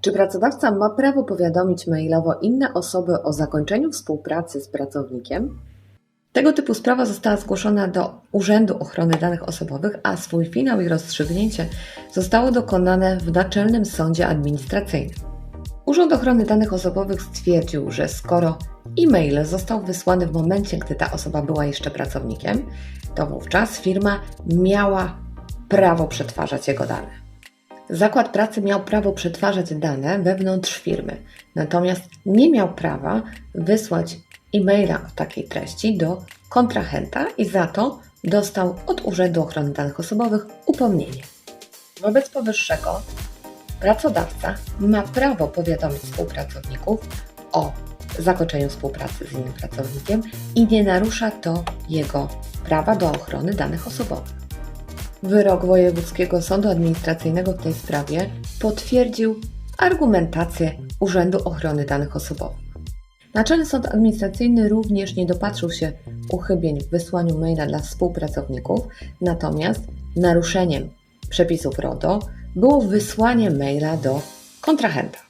Czy pracodawca ma prawo powiadomić mailowo inne osoby o zakończeniu współpracy z pracownikiem? Tego typu sprawa została zgłoszona do Urzędu Ochrony Danych Osobowych, a swój finał i rozstrzygnięcie zostało dokonane w Naczelnym Sądzie Administracyjnym. Urząd Ochrony Danych Osobowych stwierdził, że skoro e-mail został wysłany w momencie, gdy ta osoba była jeszcze pracownikiem, to wówczas firma miała prawo przetwarzać jego dane. Zakład pracy miał prawo przetwarzać dane wewnątrz firmy, natomiast nie miał prawa wysłać e-maila o takiej treści do kontrahenta i za to dostał od Urzędu Ochrony Danych Osobowych upomnienie. Wobec powyższego pracodawca ma prawo powiadomić współpracowników o zakończeniu współpracy z innym pracownikiem i nie narusza to jego prawa do ochrony danych osobowych. Wyrok Wojewódzkiego Sądu Administracyjnego w tej sprawie potwierdził argumentację Urzędu Ochrony Danych Osobowych. Naczelny Sąd Administracyjny również nie dopatrzył się uchybień w wysłaniu maila dla współpracowników, natomiast naruszeniem przepisów RODO było wysłanie maila do kontrahenta.